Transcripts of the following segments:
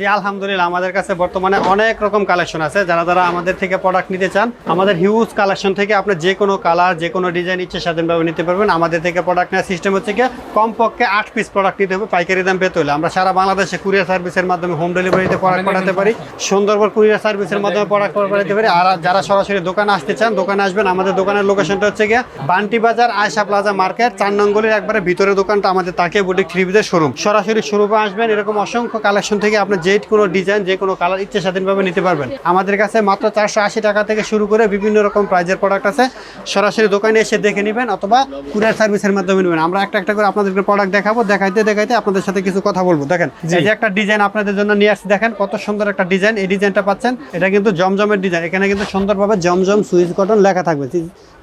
জি আলহামদুলিল্লাহ আমাদের কাছে বর্তমানে অনেক রকম কালেকশন আছে। যারা যারা আমাদের থেকে প্রোডাক্ট নিতে চান আমাদের হিউজ কালেকশন থেকে আপনি যে কোনো কালার যে কোনো ডিজাইন ইচ্ছে স্বাধীনভাবে নিতে পারবেন। আমাদের থেকে প্রোডাক্ট নেওয়ার সিস্টেম হচ্ছে কি কমপক্ষে আট পিস প্রোডাক্ট নিতে হবে পাইকারি দাম পেতে হলে। আমরা সারা বাংলাদেশে কুরিয়ার সার্ভিসের মাধ্যমে হোম ডেলিভারিতে প্রোডাক্ট পাঠাতে পারি সুন্দরবন কুরিয়ার সার্ভিসের মাধ্যমে প্রোডাক্ট পাঠাতে পারি। আর যারা সরাসরি দোকানে আসতে চান দোকানে আসবেন আমাদের দোকানের লোকেশনটা হচ্ছে গিয়ে বান্টি বাজার আয়সা প্লাজা মার্কেট চার নঙ্গলের একবারে ভিতরে দোকানটা আমাদের তাকে বুটিক থ্রিবিদের শোরুম সরাসরি শোরুমে আসবেন এরকম অসংখ্য কালেকশন থেকে আপনি যে কোনো ডিজাইন যে কোনো কালার ইচ্ছে স্বাধীনভাবে নিতে পারবেন। আমাদের কাছে মাত্র চারশো আশি টাকা থেকে শুরু করে বিভিন্ন রকম প্রাইজের প্রোডাক্ট আছে। সরাসরি দোকানে এসে দেখে নেবেন অথবা কুরিয়ার সার্ভিসের মাধ্যমে নেবেন। আমরা একটা একটা করে আপনাদেরকে প্রোডাক্ট দেখাবো দেখাইতে দেখাইতে আপনাদের সাথে কিছু কথা বলব। দেখেন এই যে একটা ডিজাইন আপনাদের জন্য নিয়ে আসছি দেখেন কত সুন্দর একটা ডিজাইন এই ডিজাইনটা পাচ্ছেন এটা কিন্তু জমজমের ডিজাইন এখানে কিন্তু সুন্দরভাবে জমজম সুইচ কটন লেখা থাকবে।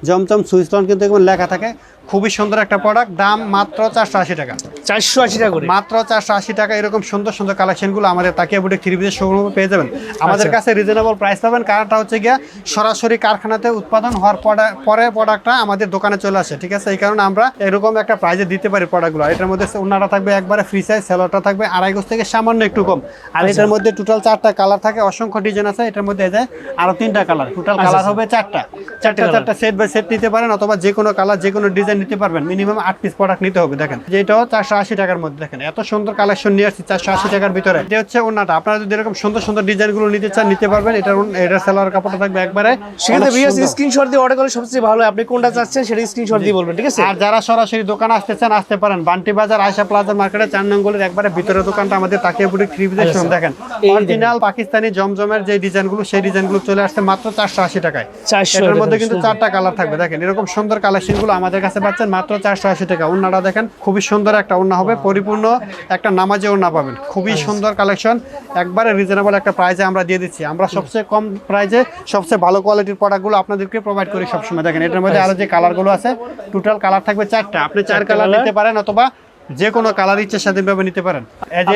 জমজম সুইচ কটন কিন্তু লেখা থাকে। খুবই সুন্দর একটা প্রোডাক্ট দাম মাত্র চারশো আশি টাকা। চারশো আশি টাকা করে। মাত্র চারশো আশি টাকা এরকম সুন্দর সুন্দর কালেকশনগুলো আমাদের তাকিয়া বুটে থ্রি পিসের শোরুমে পেয়ে যাবেন। আমাদের আচ্ছা। কাছে রিজনেবল প্রাইস পাবেন। কারণটা হচ্ছে গিয়া সরাসরি কারখানাতে উৎপাদন হওয়ার পরে- পরে প্রোডাক্টটা আমাদের দোকানে চলে আসে ঠিক আছে? এই কারণে আমরা এরকম একটা প্রাইজে দিতে পারি প্রোডাক্টগুলো এটার মধ্যে ওনারা থাকবে একবারে ফ্রি সাইজ সেলোটা থাকবে আড়াই গোজ থেকে সামান্য একটু কম। আর আচ্ছা। এটার মধ্যে টোটাল চারটা কালার থাকে অসংখ্য ডিজাইন আছে। এটার মধ্যে এই যে আরও তিনটা কালার টোটাল কালার। হবে চারটা। চারটা চারটা সেট বাই সেট নিতে পারেন অথবা যে কোনো কালার যে কোনো ডিজাইন নিতে পারবেন। মিনিমাম আট পিস প্রোডাক্ট নিতে হবে দেখেন। যেটাও চারশো আশি টাকার মধ্যে দেখেন। এত সুন্দর কালেকশন নিয়ে আসছি চারশো আশি টাকার ভিতরে। এটা হচ্ছে ওনাটা। আপনারা যদি এরকম সুন্দর সুন্দর ডিজাইনগুলো নিতে চান নিতে পারবেন। এটার ওন- এটার সেলার কাপড়টা থাকবে একবারে। সেক্ষেত্রে অনেক ভিউয়ার্স স্ক্রিনশট দিয়ে অর্ডার করলে সবচেয়ে ভালো। আপনি কোনটা চাচ্ছেন সেটা স্ক্রিনশট দিয়ে বলবেন ঠিক আছে? আর যারা সরাসরি দোকান আসতে চান আসতে পারেন। বান্টি বাজার প্লাজার মার্কেটে চার নঙ্গলের একবারে ভিতরে দোকানটা আমাদের তাকিয়ে বুটি থ্রি পিসের দেখেন। অরিজিনাল পাকিস্তানি জমজমের যে ডিজাইনগুলো সেই ডিজাইনগুলো চলে আসছে মাত্র চারশো আশি টাকায়। এটার মধ্যে কিন্তু চারটা কালার থাকবে। দেখেন এরকম সুন্দর কালেকশনগুলো আমাদের কাছে পাচ্ছেন মাত্র চারশো আশি টাকা। ওনাটা দেখেন খুবই সুন্দর একটা ওড়না হবে। পরিপূর্ণ একটা নামাজে ওড়না পাবেন। খুবই সুন্দর কালেকশন একবারে রিজনেবল একটা প্রাইজে আমরা দিয়ে দিচ্ছি। আমরা সবচেয়ে কম প্রাইজে সবচেয়ে ভালো কোয়ালিটির প্রোডাক্টগুলো আপনাদেরকে প্রোভাইড করি সবসময়। দেখেন এটার মধ্যে আরও যে কালারগুলো আছে টোটাল কালার থাকবে চারটা। আপনি চার কালার নিতে পারেন অথবা যে কোনো কালার ইচ্ছে স্বাধীনভাবে নিতে পারেন।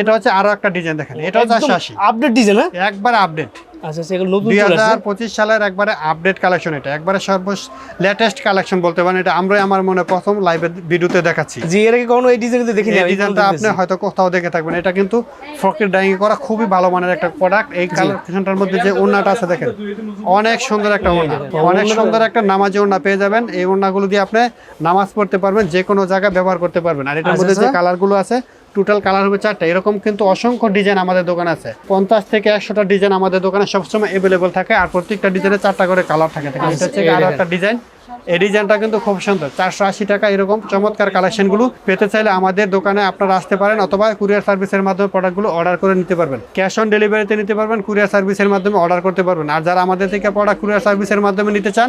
এটা হচ্ছে আরও একটা ডিজাইন দেখেন এটা হচ্ছে আশি আপডেট ডিজাইন হ্যাঁ? একবার আপডেট আচ্ছা আচ্ছা এগুলো নতুন দুই চলে হাজার আসছে পঁচিশ সালের একবারে আপডেট কালেকশন এটা। একবারে সর্ব লেটেস্ট কালেকশন বলতে পারেন এটা আমরাই আমার মনে প্রথম লাইভে ভিডিওতে দেখাচ্ছি। জি এর আগে কখনো এই দেখিনি এই ডিজাইনটা আপনি হয়তো কোথাও দেখে থাকবেন। এটা কিন্তু ডাইং করা খুবই ভালো মানের একটা প্রোডাক্ট এই কালেকশনটার মধ্যে যে ওড়নাটা আছে দেখেন অনেক সুন্দর একটা ওড়না। অনেক সুন্দর একটা নামাজি ওড়না পেয়ে যাবেন। এই ওড়নাগুলো দিয়ে আপনি নামাজ পড়তে পারবেন যে কোনো জায়গায় ব্যবহার করতে পারবেন। আর এটার আচ্ছা, মধ্যে যে আচ্ছা। কালারগুলো আছে টোটাল কালার হবে চারটা। এরকম কিন্তু অসংখ্য ডিজাইন আমাদের দোকানে আছে। পঞ্চাশ থেকে একশোটা ডিজাইন আমাদের দোকানে সবসময় অ্যাভেলেবল থাকে আর প্রত্যেকটা ডিজাইনে চারটা করে কালার থাকে। হচ্ছে একটা ডিজাইন এই ডিজাইনটা কিন্তু খুব সুন্দর। চারশো আশি টাকা এরকম চমৎকার কালেকশনগুলো পেতে চাইলে আমাদের দোকানে আপনারা আসতে পারেন অথবা কুরিয়ার সার্ভিসের মাধ্যমে প্রোডাক্টগুলো অর্ডার করে নিতে পারবেন। ক্যাশ অন ডেলিভারিতে নিতে পারবেন কুরিয়ার সার্ভিসের মাধ্যমে অর্ডার করতে পারবেন। আর যারা আমাদের থেকে প্রোডাক্ট কুরিয়ার সার্ভিসের মাধ্যমে নিতে চান,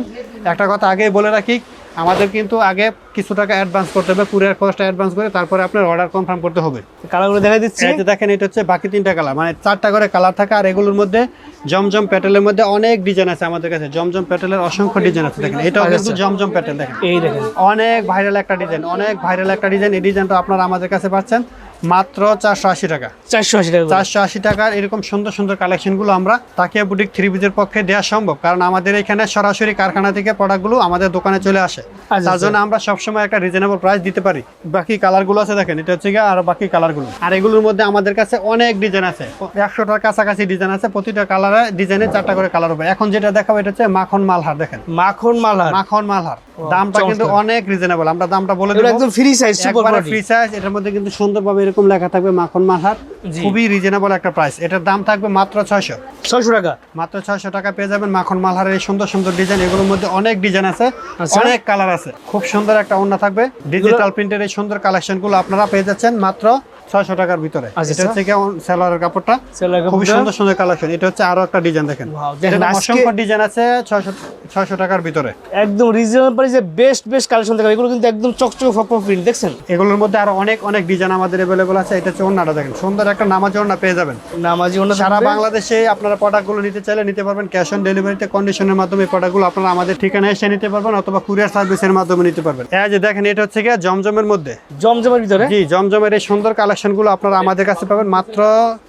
একটা কথা আগেই বলে রাখি আমাদের কিন্তু আগে কিছু টাকা অ্যাডভান্স করতে হবে কুরিয়ার কস্ট অ্যাডভান্স করে তারপরে আপনার অর্ডার কনফার্ম করতে হবে। কালারগুলো দেখা দিচ্ছি। এই দেখেন এটা হচ্ছে বাকি তিনটা কালার মানে চারটা করে কালার থাকে আর এগুলোর মধ্যে জমজম প্যাটেলের মধ্যে অনেক ডিজাইন আছে আমাদের কাছে। জমজম প্যাটেলের অসংখ্য ডিজাইন আছে দেখেন। এটাও কিন্তু জমজম প্যাটেল দেখেন। এই দেখেন। অনেক ভাইরাল একটা ডিজাইন অনেক ভাইরাল একটা ডিজাইন এই ডিজাইনটা আপনারা আমাদের কাছে পাচ্ছেন। মাত্র চারশো আশি টাকা। চারশো আশি টাকা। চারশো আশি টাকার এরকম সুন্দর সুন্দর কালেকশনগুলো আমরা তাকিয়া বুটিক থ্রি পিসের পক্ষে দেওয়া সম্ভব। কারণ আমাদের এখানে সরাসরি কারখানা থেকে প্রোডাক্টগুলো আমাদের দোকানে চলে আসে। আচ্ছা, তার জন্য আমরা সবসময় একটা রিজনেবল প্রাইস দিতে পারি। বাকি কালারগুলো আছে দেখেন এটা হচ্ছে আর বাকি কালারগুলো আর এগুলোর মধ্যে আমাদের কাছে অনেক ডিজাইন আছে। একশোটার কাছাকাছি ডিজাইন আছে প্রতিটা কালারে ডিজাইনে চারটা করে কালার হবে। এখন যেটা দেখাবো এটা হচ্ছে মাখন মালহার দেখেন। মাখন মালা মাখন মালহার। দামটা কিন্তু। অনেক রিজনেবল আমরা দামটা বলে দেবো। একদম ফ্রি সাইজ ফ্রি সাইজ এটার মধ্যে কিন্তু সুন্দরভাবে এরকম লেখা থাকবে মাখন মালহার খুবই রিজনেবল একটা প্রাইস এটার দাম থাকবে মাত্র ছয়শো। ছয়শো টাকা। মাত্র ছয়শো টাকা পেয়ে যাবেন মাখন মালহারের এই সুন্দর সুন্দর ডিজাইন এগুলোর মধ্যে অনেক ডিজাইন আছে আচ্ছা। অনেক কালার আছে। খুব সুন্দর একটা ওড়না থাকবে। ডিজিটাল প্রিন্টের এই সুন্দর কালেকশনগুলো আপনারা পেয়ে যাচ্ছেন মাত্র ছয়শো টাকার ভিতরে। আচ্ছা, এটা হচ্ছে গিয়ে সেলারের কাপড়টা? খুবই সুন্দর সুন্দর কালেকশন এটা হচ্ছে আরও একটা ডিজাইন দেখেন। দেখেন, অসংখ্য ডিজাইন আছে টাকার ভিতরে। একদম রিজনেবল প্রাইসে বেস্ট বেস্ট কালেকশন দেখা এগুলো কিন্তু একদম চকচকে ফপ প্রিন্ট দেখছেন? এগুলোর মধ্যে আরও অনেক অনেক ডিজাইন আমাদের অ্যাভেলেবল আছে। এটা হচ্ছে ওড়নাটা দেখেন। সুন্দর একটা নামাজ ওড়না পেয়ে যাবেন। নামাজি অন্য সারা বাংলাদেশে আপনারা প্রোডাক্টগুলো নিতে চাইলে নিতে পারবেন। ক্যাশ অন ডেলিভারিতে কন্ডিশনের মাধ্যমে প্রোডাক্টগুলো আপনারা আমাদের ঠিকানায় এসে নিতে পারবেন অথবা কুরিয়ার সার্ভিসের মাধ্যমে নিতে পারবেন। এই যে দেখেন এটা হচ্ছে গিয়ে জমজমের মধ্যে। জমজমের ভিতরে? জি জমজমের এই সুন্দর কালেকশন কালেকশনগুলো আপনারা আমাদের কাছে পাবেন মাত্র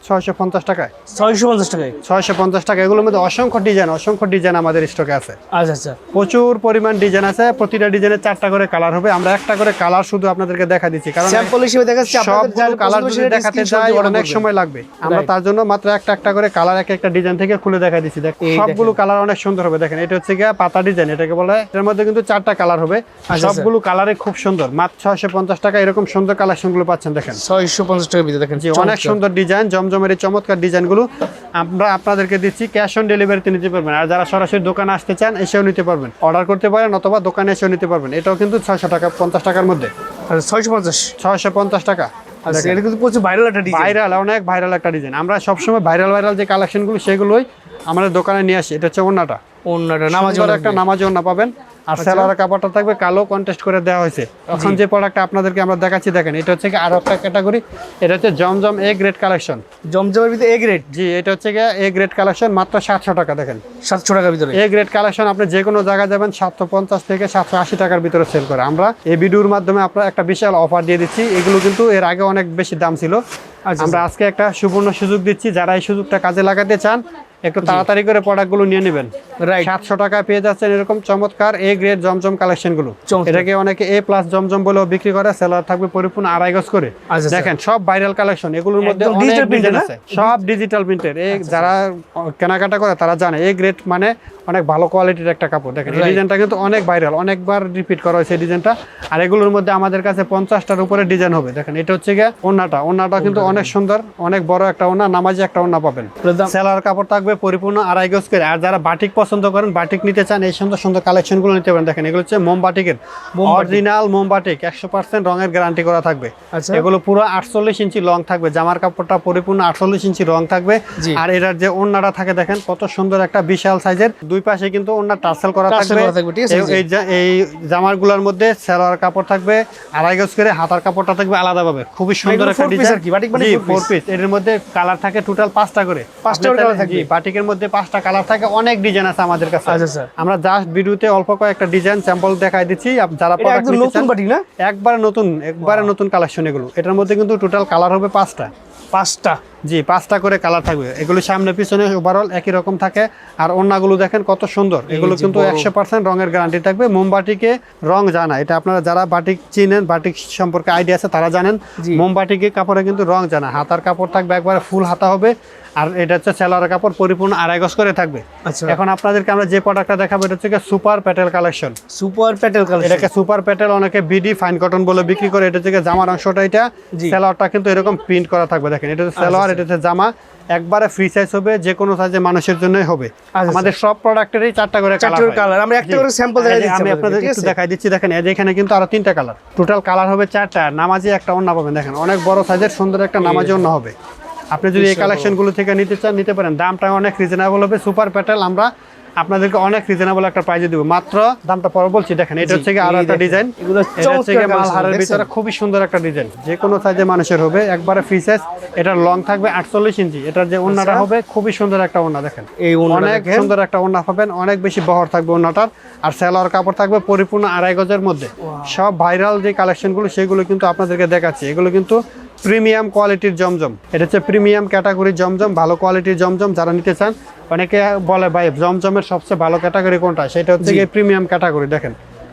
ছয়শো পঞ্চাশ টাকায়। ছয়শো পঞ্চাশ টাকায়? ছয়শো পঞ্চাশ টাকা। এগুলোর মধ্যে অসংখ্য ডিজাইন অসংখ্য ডিজাইন আমাদের স্টকে আছে। আচ্ছা আচ্ছা। প্রচুর পরিমাণ ডিজাইন আছে প্রতিটা ডিজাইনের চারটা করে কালার হবে। আমরা একটা করে কালার শুধু আপনাদেরকে দেখা দিচ্ছি কারণ স্যাম্পল হিসেবে দেখাচ্ছি আপনাদের কালার দেখাতে চাই অনেক সময় লাগবে। আমরা তার জন্য মাত্র একটা একটা করে কালার এক একটা ডিজাইন থেকে খুলে দেখা দিচ্ছি। দেখ সবগুলো কালার অনেক সুন্দর হবে। দেখেন এটা হচ্ছে গিয়ে পাতা ডিজাইন এটাকে বলে। এটার মধ্যে কিন্তু চারটা কালার হবে। আচ্ছা, সবগুলো কালারে খুব সুন্দর। মাত্র ছয়শো পঞ্চাশ টাকা এরকম সুন্দর কালেকশনগুলো পাচ্ছেন দেখেন। ছয়শো পঞ্চাশ টাকার ভিতরে দেখেন অনেক সুন্দর ডিজাইন জমজমের এই চমৎকার ডিজাইনগুলো আমরা আপনাদেরকে দিচ্ছি ক্যাশ অন ডেলিভারিতে নিতে পারবেন। আর যারা সরাসরি দোকানে আসতে চান এসেও নিতে পারবেন। অর্ডার করতে পারেন অথবা দোকানে এসেও নিতে পারবেন। এটাও কিন্তু ছয়শো টাকা পঞ্চাশ টাকার মধ্যে। আচ্ছা ছয়শো পঞ্চাশ। ছয়শো পঞ্চাশ টাকা। আচ্ছা এটা কিন্তু প্রচুর ভাইরাল একটা ডিজাইন ভাইরাল অনেক ভাইরাল একটা ডিজাইন আমরা সবসময় ভাইরাল ভাইরাল যে কালেকশনগুলো সেগুলোই আমাদের দোকানে নিয়ে আসি। এটা হচ্ছে ওনাটা অন্যটা নামাজ একটা নামাজ ওনা পাবেন। আর সেলারের কাপড়টা থাকবে কালো কন্টেস্ট করে দেওয়া হয়েছে। এখন যে প্রোডাক্টটা আপনাদেরকে আমরা দেখাচ্ছি দেখেন এটা হচ্ছে কি আরও একটা ক্যাটাগরি এটা হচ্ছে জমজম এ গ্রেড কালেকশন জমজমের ভিতরে এ গ্রেড জি এটা হচ্ছে গিয়ে এ গ্রেড কালেকশন মাত্র সাতশো টাকা দেখেন। সাতশো টাকার ভিতরে? এ গ্রেড কালেকশন আপনি যে কোনো জায়গায় যাবেন সাতশো পঞ্চাশ থেকে সাতশো আশি টাকার ভিতরে সেল করে। আমরা এই ভিডিওর মাধ্যমে আপনার একটা বিশাল অফার দিয়ে দিচ্ছি। এগুলো কিন্তু এর আগে অনেক বেশি দাম ছিল। আচ্ছা আমরা আজকে একটা সুবর্ণ সুযোগ দিচ্ছি। যারা এই সুযোগটা কাজে লাগাতে চান একটু তাড়াতাড়ি করে প্রোডাক্টগুলো নিয়ে নেবেন। রাইট সাতশো টাকায় পেয়ে যাচ্ছেন এরকম চমৎকার এ গ্রেড জমজম কালেকশনগুলো। এটাকে অনেকে এ প্লাস জমজম বলেও বিক্রি করে সেলার থাকবে পরিপূর্ণ আড়াই গজ করে। আচ্ছা, দেখেন সব ভাইরাল কালেকশন এগুলোর মধ্যে? আছে। সব ডিজিটাল প্রিন্টের এই যারা কেনাকাটা করে তারা জানে এ গ্রেড মানে অনেক ভালো কোয়ালিটির একটা কাপড়। দেখেন এই. ডিজাইনটা কিন্তু অনেক ভাইরাল অনেকবার রিপিট করা হয়েছে এই ডিজাইনটা আর এগুলোর মধ্যে আমাদের কাছে পঞ্চাশটার উপরে ডিজাইন হবে। দেখেন এটা হচ্ছে গিয়ে ওনাটা ওনাটা কিন্তু অনেক সুন্দর অনেক বড় একটা ওনা নামাজি একটা ওনা পাবেন। সেলার কাপড় থাকবে পরিপূর্ণ আড়াই গজ করে। আর যারা বাটিক পছন্দ করেন বাটিক নিতে চান এই সুন্দর সুন্দর কালেকশনগুলো নিতে পারেন। দেখেন এগুলো হচ্ছে মোম বাটিকের অরিজিনাল মোম বাটিক একশো পার্সেন্ট রঙের গ্যারান্টি করা থাকবে। আচ্ছা। এগুলো পুরো আটচল্লিশ ইঞ্চি লং থাকবে। জামার কাপড়টা পরিপূর্ণ আটচল্লিশ ইঞ্চি রং থাকবে। আর এটার যে ওড়নাটা থাকে দেখেন কত সুন্দর একটা বিশাল সাইজের দুই পাশে কিন্তু ওড়না টার্সেল করা থাকবে। থাকবে, এই- জামারগুলোর মধ্যে সেলোয়ার কাপড় থাকবে আড়াই গজ করে হাতার কাপড়টা থাকবে আলাদাভাবে। খুবই সুন্দর এগুলো একটা ডিজাইন কি, বাটিক মানে ফোর পিস এর মধ্যে কালার থাকে টোটাল পাঁচটা করে। পাঁচটা বাটিকের মধ্যে পাঁচটা কালার থাকে অনেক ডিজাইন আছে আমাদের কাছে। আচ্ছা, স্যার আমরা জাস্ট ভিডিওতে অল্প কয়েকটা ডিজাইন স্যাম্পল দেখাই দিচ্ছি যারা প্রোডাক্ট নিতে নতুন বাটিক না? একবারে নতুন একবারে নতুন কালেকশন এগুলো। এটার মধ্যে কিন্তু টোটাল কালার হবে পাঁচটা। পাঁচটা। জি পাঁচটা করে কালার থাকবে। এগুলো সামনে পিছনে ওভারঅল একই রকম থাকে। আর অন্যগুলো দেখেন কত সুন্দর। এগুলো কিন্তু একশো পার্সেন্ট রঙের গ্যারান্টি থাকবে। মোমবাটিকে রং জানা। এটা আপনারা যারা বাটিক চিনেন বাটিক সম্পর্কে আইডিয়া আছে তারা জানেন। মোমবাটিকে কাপড়ে কিন্তু রং জানা। হাতার কাপড় থাকবে একবারে ফুল হাতা হবে। আর এটা হচ্ছে সেলোয়ারের কাপড় পরিপূর্ণ আড়াই গজ করে থাকবে। আচ্ছা। এখন আপনাদেরকে আমরা যে প্রোডাক্টটা দেখাবো এটা হচ্ছে super petal collection super petal collection এটাকে সুপার প্যাটেল অনেকে বিডি ফাইন কটন বলে বিক্রি করে। এটা থেকে জামার অংশটা এটা। জি। সেলোয়ারটা কিন্তু এরকম প্রিন্ট করা থাকবে। দেখেন এটা হচ্ছে সেলোয়ার জামা একবারে ফ্রি সাইজ হবে যে কোনো সাইজে মানুষের জন্যই হবে। আচ্ছা। আমাদের সব প্রোডাক্টেরই চারটা করে কালার কালার আমরা একটা করে স্যাম্পল দেখাই দিচ্ছি আমি আপনাদের একটু দেখাই দিচ্ছি দেখেন এই যে এখানে কিন্তু আরও তিনটা কালার টোটাল কালার হবে চারটা নামাজি একটা অন্য পাবেন দেখেন অনেক বড় সাইজের সুন্দর একটা নামাজি অন্য হবে। আপনি যদি এই কালেকশনগুলো থেকে নিতে চান নিতে পারেন। দামটা অনেক রিজনেবল হবে সুপার প্যাটেল আমরা আপনাদেরকে অনেক রিজনেবল একটা প্রাইজে দিব। মাত্র দামটা পরে বলছি দেখেন এটা হচ্ছে আরও একটা ডিজাইন এটা হচ্ছে? ভিতরে খুবই সুন্দর একটা ডিজাইন যে কোনো সাইজে মানুষের হবে একবারে ফ্রি সাইজ এটার লং থাকবে আটচল্লিশ ইঞ্চি। এটার যে ওন্নাটা আচ্ছা। হবে খুবই সুন্দর একটা ওনা দেখেন। এই অনেক সুন্দর একটা ওনা পাবেন অনেক বেশি বহর থাকবে ওন্নাটার। আর সেলোয়ার কাপড় থাকবে পরিপূর্ণ আড়াই গজের মধ্যে। সব ভাইরাল যে কালেকশনগুলো সেগুলো কিন্তু আপনাদেরকে দেখাচ্ছি। এগুলো কিন্তু প্রিমিয়াম কোয়ালিটির জমজম। এটা হচ্ছে প্রিমিয়াম ক্যাটাগরির জমজম ভালো কোয়ালিটির জমজম যারা নিতে চান। অনেকে বলে ভাই জমজমের সবচেয়ে ভালো ক্যাটাগরি কোনটা? সেটা হচ্ছে প্রিমিয়াম ক্যাটাগরি দেখেন।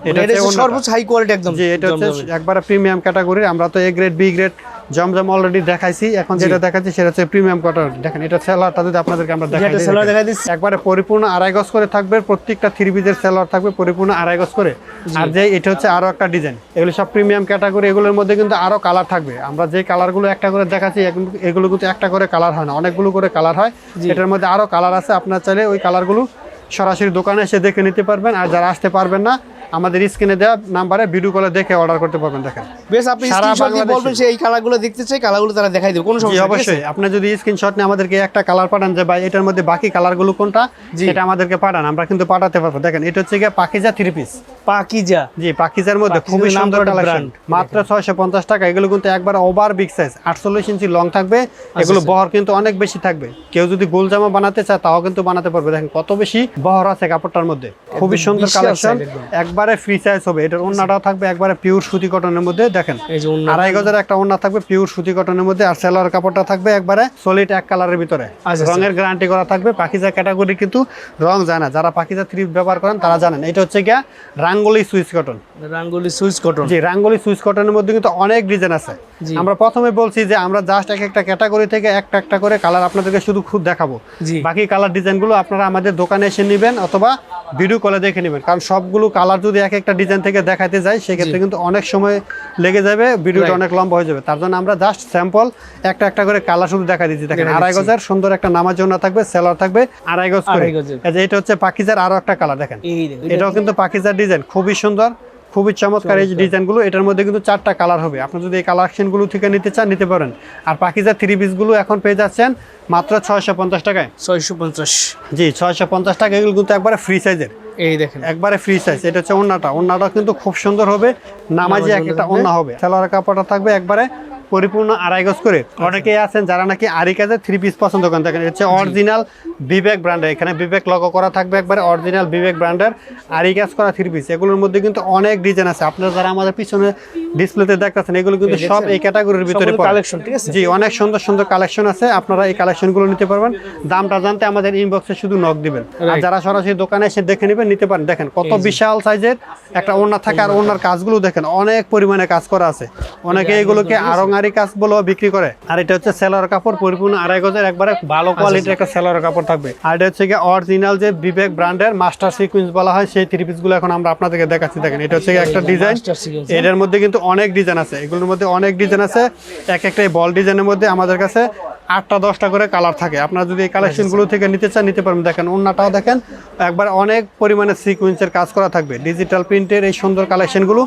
এটা হচ্ছে হচ্ছে সর্বোচ্চ হাই কোয়ালিটি একদম জি এটা হচ্ছে একবারে প্রিমিয়াম ক্যাটাগরি। আমরা তো A grade B grade Zamzam already দেখাইছি। এখন যেটা দেখাচ্ছি সেটা হচ্ছে প্রিমিয়াম ক্যাটাগরি দেখেন এটা সেলারটা যদি আপনাদেরকে আমরা দেখাই সেলার দেখাই দিচ্ছি। একবারে পরিপূর্ণ আড়াই গজ করে থাকবে প্রত্যেকটা থ্রি পিসের সেলার থাকবে পরিপূর্ণ আড়াই গজ করে। আর যে এটা হচ্ছে আরও একটা ডিজাইন এগুলো সব প্রিমিয়াম ক্যাটাগরি এগুলোর মধ্যে কিন্তু আরও কালার থাকবে। আমরা যে কালারগুলো একটা করে দেখাচ্ছি এগুলো কিন্তু একটা করে কালার হয় না অনেকগুলো করে কালার হয়। এটার মধ্যে আরও কালার আছে আপনার চাইলে ওই কালারগুলো সরাসরি দোকানে এসে দেখে নিতে পারবেন। আর যারা আসতে পারবেন না আমাদের স্ক্রিনে দেওয়া নাম্বারে ভিডিও কলে দেখে অর্ডার করতে পারবেন দেখেন। বেশ আপনি স্ক্রিনশট দিয়ে বলবেন যে এই কালারগুলো দেখতে চাই কালারগুলো তারা দেখাই দেবে কোনো সমস্যা নেই, অবশ্যই। আপনি যদি স্ক্রিনশট নিয়ে আমাদেরকে একটা কালার পাঠান যে ভাই এটার মধ্যে বাকি কালারগুলো কোনটা? সেটা আমাদেরকে পাঠান আমরা কিন্তু পাঠাতে পারব। দেখেন এটা হচ্ছে গিয়ে পাকিজা থ্রি পিস পাকিজা জি পাকিজার মধ্যে খুবই সুন্দর কালেকশন মাত্র ছয়শো পঞ্চাশ টাকা। এগুলো কিন্তু একবার ওভার বিগ সাইজ আটচল্লিশ ইঞ্চি লং থাকবে। এগুলো আচ্ছা। বহর কিন্তু অনেক বেশি থাকবে। কেউ যদি গোল জামা বানাতে চায় তাও কিন্তু বানাতে পারবে। দেখেন কত বেশি বহর আছে কাপড়টার মধ্যে। খুবই সুন্দর কালেকশন একবার একবারে ফ্রি সাইজ হবে। এটার ওন্নাটাও থাকবে একবারে পিওর সুতি কটনের মধ্যে দেখেন। এই যে আড়াই গজের একটা ওন্না থাকবে পিওর সুতি কটনের মধ্যে আর সেলার কাপড়টা থাকবে একবারে সলিড এক কালারের ভিতরে। আচ্ছা। রঙের গ্যারান্টি করা থাকবে পাকিজা ক্যাটাগরি কিন্তু রং জানা যারা পাকিজা থ্রি ব্যবহার করেন তারা জানেন। এটা হচ্ছে গিয়া Rangoli Swiss cotton Rangoli Swiss cotton জি রাঙ্গলি সুইচ কটনের মধ্যে কিন্তু অনেক ডিজাইন আছে। আমরা প্রথমে বলছি যে আমরা জাস্ট এক একটা ক্যাটাগরি থেকে একটা একটা করে কালার আপনাদেরকে শুধু খুব দেখাবো। জি। বাকি কালার ডিজাইনগুলো আপনারা আমাদের দোকানে এসে নেবেন অথবা ভিডিও কলে দেখে নেবেন। কারণ সবগুলো কালার যদি এক একটা ডিজাইন থেকে দেখাতে যাই সেক্ষেত্রে কিন্তু অনেক সময় লেগে যাবে ভিডিওটা অনেক লম্বা হয়ে যাবে। তার জন্য আমরা জাস্ট স্যাম্পল একটা একটা করে কালার শুধু দেখা দিচ্ছি। দেখেন আড়াই। গজের সুন্দর একটা নামার জন্য থাকবে সেলার থাকবে আড়াই গজ করে এই যে এটা হচ্ছে পাকিজার আরও একটা কালার দেখেন। এটাও কিন্তু পাকিজার ডিজাইন খুবই সুন্দর খুবই চমৎকার এই ডিজাইনগুলো এটার মধ্যে কিন্তু চারটা কালার হবে। আপনি যদি এই কালেকশনগুলো থেকে নিতে চান নিতে পারেন। আর পাকিজার থ্রি পিসগুলো এখন পেয়ে যাচ্ছেন মাত্র ছয়শো পঞ্চাশ টাকায়। ছয়শো পঞ্চাশ। জি ছয়শো পঞ্চাশ টাকা এগুলো কিন্তু একবারে ফ্রি সাইজের এই দেখেন। একবারে ফ্রি সাইজ এটা হচ্ছে ওন্নাটা। ওন্নাটা কিন্তু খুব সুন্দর হবে নামাজি একটা ওন্না হবে। সেলোয়ার কাপড়টা থাকবে একবারে পরিপূর্ণ আড়াই গজ করে। অনেকেই আছেন যারা নাকি আরি কাজের থ্রি পিস পছন্দ করেন। দেখেন হচ্ছে অরিজিনাল বিবেক ব্র্যান্ডের এখানে বিবেক লগো করা থাকবে একবারে অরিজিনাল বিবেক ব্র্যান্ডের আরি কাজ করা থ্রি পিস এগুলোর মধ্যে কিন্তু অনেক ডিজাইন আছে। আপনারা যারা আমাদের পিছনে ডিসপ্লেতে দেখতেছেন এগুলো কিন্তু সব এই ক্যাটাগরির ভিতরে কালেকশন ঠিক আছে? জি অনেক সুন্দর সুন্দর কালেকশন আছে। আপনারা এই কালেকশনগুলো নিতে পারবেন। দামটা জানতে আমাদের ইনবক্সে শুধু নক দিবেন। আর যারা সরাসরি দোকানে এসে দেখে নেবেন নিতে পারেন। দেখেন কত বিশাল সাইজের একটা ওড়না থাকে। আর ওড়নার কাজগুলো দেখেন অনেক পরিমাণে কাজ করা আছে। অনেকে এগুলোকে আরঙারি কাজ বলেও বিক্রি করে। আর এটা হচ্ছে সেলার কাপড় পরিপূর্ণ আড়াই গজের একবারে ভালো কোয়ালিটির একটা সেলার কাপড় থাকবে। আর এটা হচ্ছে অরিজিনাল যে বিবেক ব্র্যান্ডের মাস্টার সিকুয়েন্স বলা হয় সেই থ্রি পিসগুলো এখন আমরা আপনাদেরকে দেখাচ্ছি দেখেন। এটা হচ্ছে একটা ডিজাইন এটার মধ্যে কিন্তু অনেক ডিজাইন আছে। এগুলোর মধ্যে অনেক ডিজাইন আছে। এক একটা বল ডিজাইনের মধ্যে আমাদের কাছে আটটা দশটা করে কালার থাকে। আপনারা যদি এই কালেকশনগুলো থেকে নিতে চান নিতে পারবেন। দেখেন অন্যটাও দেখেন একবার অনেক পরিমাণে সিকুয়েন্সের কাজ করা থাকবে। ডিজিটাল প্রিন্টের এই সুন্দর কালেকশনগুলো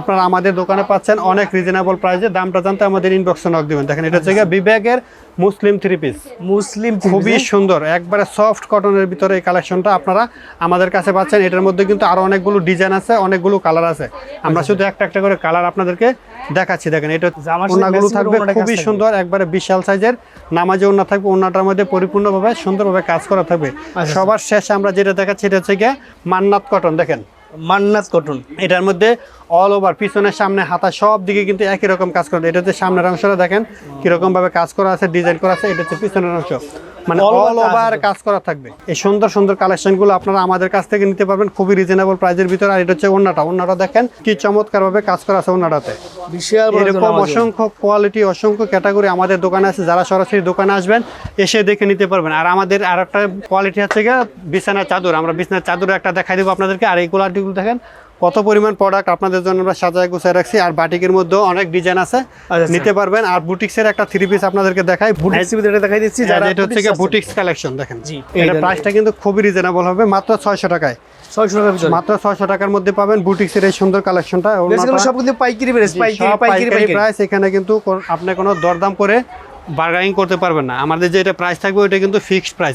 আপনারা আমাদের দোকানে পাচ্ছেন অনেক রিজনেবল প্রাইসে দামটা জানতে আমাদের ইনবক্সে নক দেবেন। দেখেন এটা হচ্ছে বিবেকের মুসলিম থ্রি পিস মুসলিম খুবই সুন্দর। একবারে সফট কটনের ভিতরে এই কালেকশনটা আপনারা আমাদের কাছে পাচ্ছেন। এটার মধ্যে কিন্তু আরও অনেকগুলো ডিজাইন আছে অনেকগুলো কালার আছে। আমরা শুধু একটা একটা করে কালার আপনাদেরকে দেখাচ্ছি দেখেন এটা ওনাগুলো থাকবে খুবই সুন্দর একবারে বিশাল সাইজের। নামাজে ওনা থাকবে ওনাটার মধ্যে পরিপূর্ণভাবে সুন্দরভাবে কাজ করা থাকবে। আচ্ছা। সবার শেষে আমরা যেটা দেখাচ্ছি এটা হচ্ছে গিয়ে মান্নাত কটন দেখেন। মান্নাত কটন। এটার মধ্যে অল ওভার পিছনের সামনে হাতা সব দিকে কিন্তু একই রকম কাজ করা। এটা হচ্ছে সামনের অংশটা দেখেন কীরকম ভাবে কাজ করা আছে ডিজাইন করা আছে এটা হচ্ছে পিছনের অংশ। মানে অল ওভার কাজ করা থাকবে। এই সুন্দর সুন্দর কালেকশনগুলো আপনারা আমাদের কাছ থেকে নিতে পারবেন। খুবই রিজনেবল প্রাইজের ভিতরে। আর এটা হচ্ছে ওন্নাটা ওন্নাটা দেখেন কি চমৎকার ভাবে কাজ করা আছে ওন্নাটাতে এরকম অসংখ্য কোয়ালিটি অসংখ্য ক্যাটাগরি আমাদের দোকানে আছে। যারা সরাসরি দোকানে আসবেন এসে দেখে নিতে পারবেন। আর আমাদের আর একটা কোয়ালিটি হচ্ছে গিয়ে বিছানার চাদর। আমরা বিছানার চাদর একটা দেখাই দেবো আপনাদেরকে। আর এই কোয়ালিটিগুলো দেখেন কত পরিমাণ প্রোডাক্ট আপনাদের জন্য আমরা সাজায় গুছায় রাখছি আর বাটিকের মধ্যেও অনেক ডিজাইন আছে। আচ্ছা। নিতে পারবেন আর বুটিক্সের একটা থ্রি পিস আপনাদেরকে দেখাই। বুটিক এটা দেখাই দিচ্ছি যারা এটা হচ্ছে বুটিক্স কালেকশন দেখেন। এটা প্রাইসটা কিন্তু খুবই রিজনেবল হবে মাত্র ছয়শো টাকায়। 600 টাকার মাত্র ছয়শো টাকার মধ্যে পাবেন বুটিক্সের এই সুন্দর কালেকশনটা বেসিক্যালি সব কিন্তু পাইকারি প্রাইস পাইকারি পাইকারি পাইকারি পাইকারি। প্রাইস এখানে কিন্তু কোন- আপনি কোনো দরদাম করে বার্গাইং করতে পারবেন না। আমাদের যেটা প্রাইস থাকবে ওইটা কিন্তু ফিক্সড প্রাইস